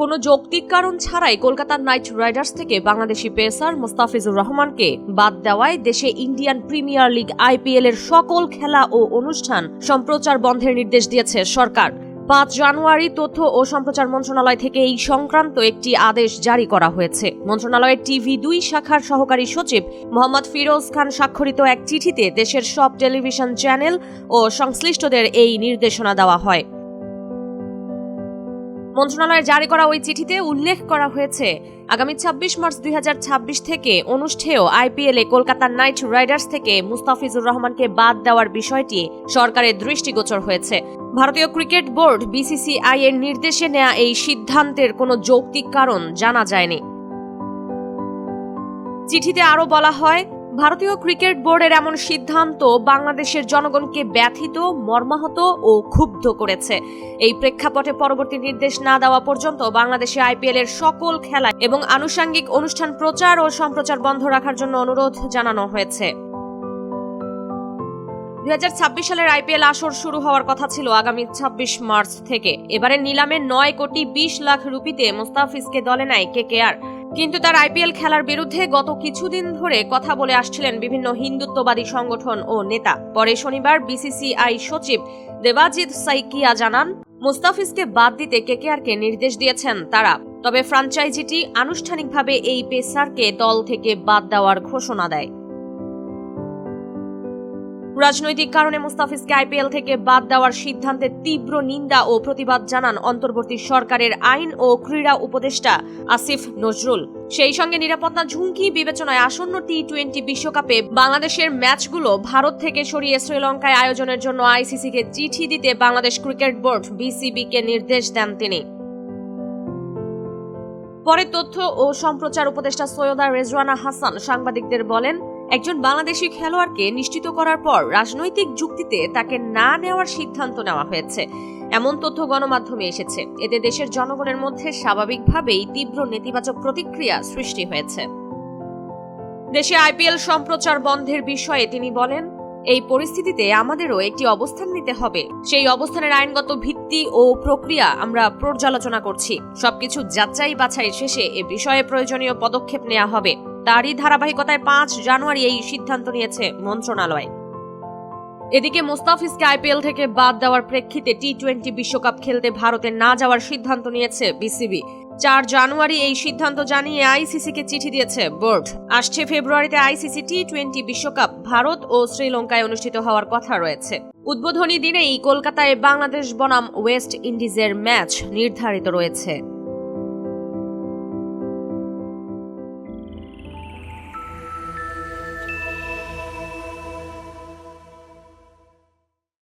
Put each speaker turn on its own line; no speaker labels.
কোনো যৌক্তিক কারণ ছাড়াই কলকাতার নাইট রাইডার্স থেকে বাংলাদেশি পেসার মোস্তাফিজুর রহমানকে বাদ দেওয়ায় দেশে ইন্ডিয়ান প্রিমিয়ার লিগ আইপিএল এর সকল খেলা ও অনুষ্ঠান সম্প্রচার বন্ধের নির্দেশ দিয়েছে সরকার। পাঁচ জানুয়ারি তথ্য ও সম্প্রচার মন্ত্রণালয় থেকে এই সংক্রান্ত একটি আদেশ জারি করা হয়েছে। মন্ত্রণালয়ের টিভি দুই শাখার সহকারী সচিব মোহাম্মদ ফিরোজ খান স্বাক্ষরিত এক চিঠিতে দেশের সব টেলিভিশন চ্যানেল ও সংশ্লিষ্টদের এই নির্দেশনা দেওয়া হয়। মন্ত্রণালয়ের জারি করা ওই চিঠিতে উল্লেখ করা হয়েছে, আগামী ছাব্বিশ মার্চ দুই হাজার ছাব্বিশ থেকে অনুষ্ঠেয় আইপিএলে কলকাতা নাইট রাইডার্স থেকে মুস্তাফিজুর রহমানকে বাদ দেওয়ার বিষয়টি সরকারের দৃষ্টিগোচর হয়েছে। ভারতীয় ক্রিকেট বোর্ড বিসিসিআই এর নির্দেশে নেয়া এই সিদ্ধান্তের কোনো যৌক্তিক কারণ জানা যায়নি। চিঠিতে আরও বলা হয় ভারতীয় ক্রিকেট বোর্ডের এমন সিদ্ধান্ত বাংলাদেশের জনগণকে ব্যথিত, মর্মাহত ও ক্ষুব্ধ করেছে। এই প্রেক্ষাপটে পরবর্তী নির্দেশ না দেওয়া পর্যন্ত বাংলাদেশে আইপিএল এর সকল খেলা এবং আনুষঙ্গিক অনুষ্ঠান প্রচার ও সম্প্রচার বন্ধ রাখার জন্য অনুরোধ জানানো হয়েছে। দুই হাজার ছাব্বিশ সালের আইপিএল আসর শুরু হওয়ার কথা ছিল আগামী ছাব্বিশ মার্চ থেকে। এবারে নিলামে নয় কোটি বিশ লাখ রুপিতে মুস্তাফিজকে দলে নেয় কেকেআর। কিন্তু তার আইপিএল খেলার বিরুদ্ধে গত কিছুদিন ধরে কথা বলে আসছিলেন বিভিন্ন হিন্দুত্ববাদী সংগঠন ও নেতা। পরে শনিবার বিসিসিআই সচিব দেবাজিৎ সাইকিয়া জানান, মুস্তাফিজকে বাদ দিতে কেকেআরকে নির্দেশ দিয়েছেন তারা। তবে ফ্রাঞ্চাইজিটি আনুষ্ঠানিকভাবে এই পেসারকে দল থেকে বাদ দেওয়ার ঘোষণা দেয়। রাজনৈতিক কারণে মুস্তাফিজকে আইপিএল থেকে বাদ দেওয়ার সিদ্ধান্তে তীব্র নিন্দা ও প্রতিবাদ জানান অন্তর্বর্তী সরকারের আইন ও ক্রীড়া উপদেষ্টা আসিফ নজরুল। সেই সঙ্গে নিরাপত্তা ঝুঁকি বিবেচনায় আসন্ন টি টোয়েন্টি বিশ্বকাপে বাংলাদেশের ম্যাচগুলো ভারত থেকে সরিয়ে শ্রীলঙ্কায় আয়োজনের জন্য আইসিসিকে চিঠি দিতে বাংলাদেশ ক্রিকেট বোর্ড বিসিবিকে নির্দেশ দেন তিনি। পরে তথ্য ও সম্প্রচার উপদেষ্টা সৈয়দা রেজওয়ানা হাসান সাংবাদিকদের বলেন একজন বাংলাদেশি খেলোয়াড়কে নিশ্চিত করার পর রাজনৈতিক যুক্তিতে তাকে না নেওয়ার সিদ্ধান্ত নেওয়া হয়েছে। এমন তথ্য গণমাধ্যমে এসেছে। এতে দেশের জনগণের মধ্যে স্বাভাবিকভাবেই তীব্র নেতিবাচক প্রতিক্রিয়া সৃষ্টি হয়েছে। দেশে আইপিএল সম্প্রচার বন্ধের বিষয়ে তিনি বলেন, এই পরিস্থিতিতে আমাদেরও একটি অবস্থান নিতে হবে। সেই অবস্থানের আইনগত ভিত্তি ও প্রক্রিয়া আমরা পর্যালোচনা করছি। সবকিছু যাচাই বাছাই শেষে এ বিষয়ে প্রয়োজনীয় পদক্ষেপ নেওয়া হবে। তারই ধারাবাহিকতায় পাঁচ জানুয়ারি এই সিদ্ধান্ত নিয়েছে মন্ত্রণালয়। এদিকে মোস্তাফিজকে আইপিএল থেকে বাদ দেওয়ার প্রেক্ষিতে টি টোয়েন্টি বিশ্বকাপ খেলতে ভারতে না যাওয়ার সিদ্ধান্ত নিয়েছে বিসিবি। চার জানুয়ারি এই সিদ্ধান্ত জানিয়ে আইসিসিকে চিঠি দিয়েছে বোর্ড। আসছে ফেব্রুয়ারিতে আইসিসি টি টোয়েন্টি বিশ্বকাপ, ভারত ও শ্রীলঙ্কায় অনুষ্ঠিত হওয়ার কথা রয়েছে। উদ্বোধনী দিনেই কলকাতায় বাংলাদেশ বনাম ওয়েস্ট ইন্ডিজের ম্যাচ নির্ধারিত রয়েছে।